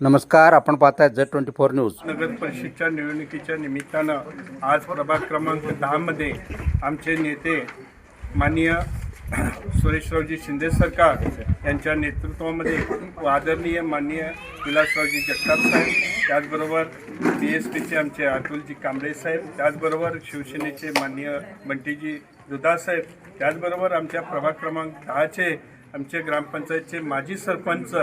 नमस्कार आपण पाहताय झेड ट्वेंटी फोर न्यूज. नगर परिषदच्या निवडणुकीच्या निमित्तानं आज प्रभाग क्रमांक दहामध्ये आमचे नेते माननीय सुरेशरावजी शिंदे सरकार यांच्या नेतृत्वामध्ये व आदरणीय माननीय विलासरावजी जगताप साहेब त्याचबरोबर बी एस पीचे आमचे अतुलजी कांबळे साहेब त्याचबरोबर शिवसेनेचे माननीय बंटीजी दुधा साहेब त्याचबरोबर आमच्या प्रभाग क्रमांक दहाचे आमचे ग्रामपंचायतचे माजी सरपंच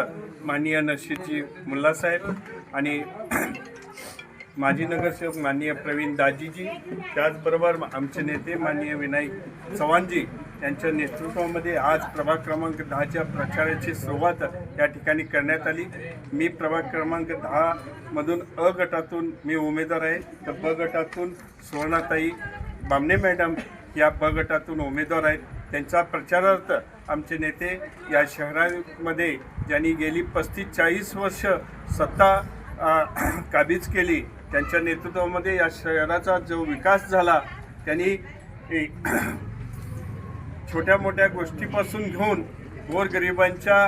माननीय नशीदजी मुल्लासाहेब आणि माजी नगरसेवक माननीय प्रवीण दाजीजी त्याचबरोबर आमचे नेते माननीय विनायक चव्हाणजी यांच्या नेतृत्वामध्ये आज प्रभाग क्रमांक दहाच्या प्रचाराची सुरुवात या ठिकाणी करण्यात आली. मी प्रभाग क्रमांक दहामधून अ गटातून मी उमेदवार आहे. तर ब गटातून सुवर्णाताई बामणे मॅडम या ब गटातून उमेदवार आहेत. त्यांचा प्रचारार्थ आमचे नेते या शहरामध्ये ज्यांनी गेली पस्तीस चाळीस वर्ष सत्ता काबीज केली त्यांच्या नेतृत्वामध्ये या शहराचा जो विकास झाला त्यांनी छोट्या मोठ्या गोष्टीपासून घेऊन गोरगरिबांच्या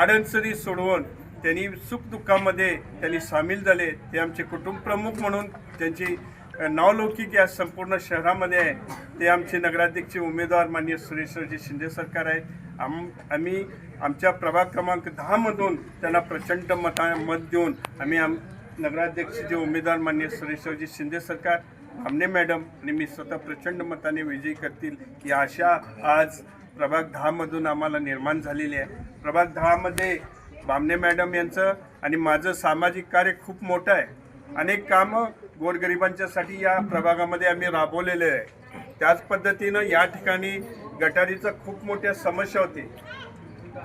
आडणसरी सोडवून त्यांनी सुखदुःखामध्ये त्यांनी सामील झाले. ते आमचे कुटुंब प्रमुख म्हणून त्यांची नावलौकिक या संपूर्ण शहरामध्ये आहे. ते आमचे नगराध्यक्ष उमेदवार माननीय सुरेशरावजी शिंदे सरकार आहेत आम आम्ही आमच्या प्रभाग क्रमांक दहामधून त्यांना प्रचंड मता मत देऊन आम्ही आम नगराध्यक्ष जे उमेदवार माननीय सुरेशरावजी शिंदे सरकार आमने मॅडम आणि मी स्वतः प्रचंड मताने विजयी करतील ही आशा आज प्रभाग दहामधून आम्हाला निर्माण झालेली आहे. प्रभाग दहामध्ये बामणे मॅडम यांचं आणि माझं सामाजिक कार्य खूप मोठं आहे. अनेक कामं गोरगरिबांच्यासाठी या प्रभागामध्ये आम्ही राबवलेले आहे. त्याच पद्धतीनं या ठिकाणी गटारीचं खूप मोठ्या समस्या होती.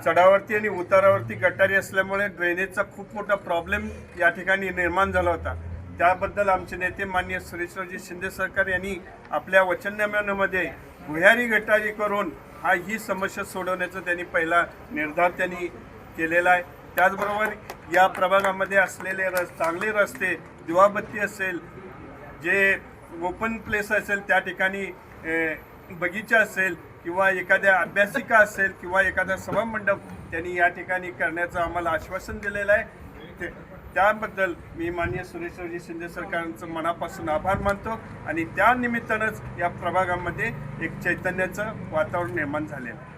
चढावरती आणि उतारावरती गटारी असल्यामुळे ड्रेनेजचा खूप मोठा प्रॉब्लेम या ठिकाणी निर्माण झाला होता. त्याबद्दल आमचे नेते माननीय सुरेशरावजी शिंदे सरकार यांनी आपल्या वचननाम्यामध्ये भुयारी गटारी करून हा ही समस्या सोडवण्याचा त्यांनी पहिला निर्धार त्यांनी केलेला आहे. त्याचबरोबर या प्रभागामध्ये असलेले रस चांगले रस्ते दिवाबत्ती असेल जे ओपन प्लेस असेल त्या ठिकाणी बगीचा असेल किंवा एखाद्या अभ्यासिका असेल किंवा एखादा सभामंडप त्यांनी या ठिकाणी करण्याचं आम्हाला आश्वासन दिलेलं आहे. ते त्याबद्दल मी माननीय सुरेशरावजी शिंदे सरकारांचं मनापासून आभार मानतो आणि त्यानिमित्तानंच या प्रभागामध्ये एक चैतन्याचं वातावरण निर्माण झालेलं आहे.